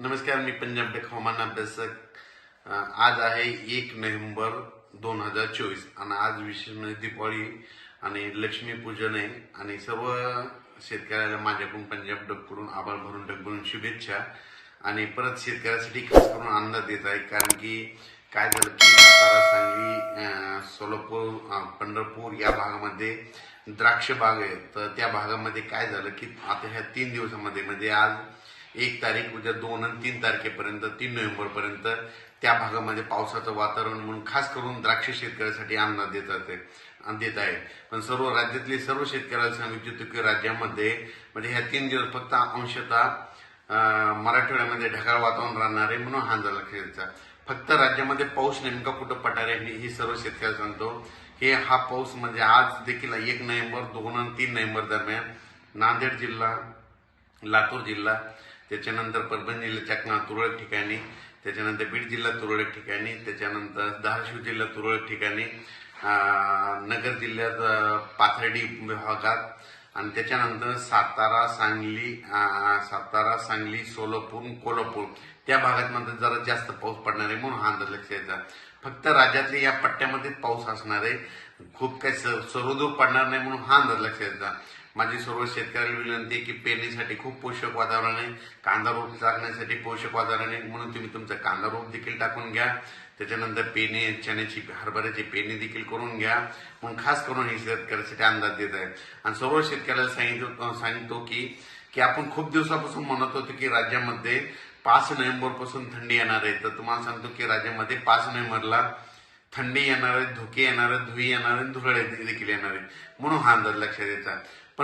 नमस्कार मी पंजाब टेक हवामान अभ्यासक आज आहे एक नोव्हेंबर दोन हजार चोवीस आणि आज विशेष म्हणजे दिवाळी आणि लक्ष्मीपूजन आहे आणि सर्व शेतकऱ्याला माझ्याकडून पंजाब डबकडून आभार भरून डबकडून शुभेच्छा आणि परत शेतकऱ्यासाठी खास करून आनंद देत आहे कारण की काय झालं की सातारा सांगली सोलापूर पंढरपूर या भागामध्ये द्राक्ष बाग आहे. तर त्या भागामध्ये काय झालं की आता ह्या तीन दिवसामध्ये म्हणजे आज एक तारीख उद्या दोन आणि तीन तारखेपर्यंत तीन नोव्हेंबर पर्यंत त्या भागामध्ये पावसाचं वातावरण म्हणून खास करून द्राक्ष शेतकऱ्यासाठी अंदाज देतात आहे- देत आहे. पण सर्व राज्यातले सर्व शेतकऱ्याला सांगू इच्छितो की राज्यामध्ये म्हणजे ह्या तीन दिवस फक्त अंशतः मराठवाड्यामध्ये ढगाळ वातावरण राहणार आहे म्हणून हा झाला खेळचा फक्त राज्यामध्ये पाऊस नेमका कुठं पडणार आहे हे- ही सर्व शेतकऱ्याला सांगतो. हे हा पाऊस म्हणजे आज देखील एक नोव्हेंबर दोन आणि तीन नोव्हेंबर दरम्यान नांदेड जिल्हा लातूर जिल्हा त्याच्यानंतर परभणी जिल्ह्याच्या ना तुरळक ठिकाणी त्याच्यानंतर बीड जिल्हा तुरळक ठिकाणी त्याच्यानंतर धाराशिव जिल्हा तुरळक ठिकाणी नगर जिल्ह्यात पाथर्डी विभागात आणि त्याच्यानंतर सातारा सांगली सातारा सांगली सोलापूर कोल्हापूर. त्या भागात मध्ये जरा जास्त पाऊस पडणार आहे म्हणून हा अंदाज लक्षात यायचा फक्त राज्यातल्या या पट्ट्यामध्ये पाऊस असणार आहे. खूप काही सर्वदूर पडणार नाही म्हणून हा अंदाज लक्षात यायचा माझी सर्व शेतकऱ्याला विनंती आहे की पेरणीसाठी खूप पोषक वातावरण आहे. कांदा रोप टाकण्यासाठी पोषक वातावरण आहे. म्हणून तुम्ही तुमचा कांदा रोप देखील टाकून घ्या. त्याच्यानंतर पेरणी चण्याची हरभऱ्याची पेरणी देखील करून घ्या. म्हणून खास करून हे शेतकऱ्यासाठी अंदाज देत आहे. आणि सर्व शेतकऱ्याला सांगितलं सांगतो की की आपण खूप दिवसापासून म्हणत होतो की राज्यामध्ये पाच नोव्हेंबरपासून थंडी येणार आहे. तर तुम्हाला सांगतो की राज्यामध्ये पाच नोव्हेंबरला थंडी येणार आहे धुके येणार आहे धुई येणार आहे धुरळे देखील येणार आहे. म्हणून हा अंदाज लक्षात येतात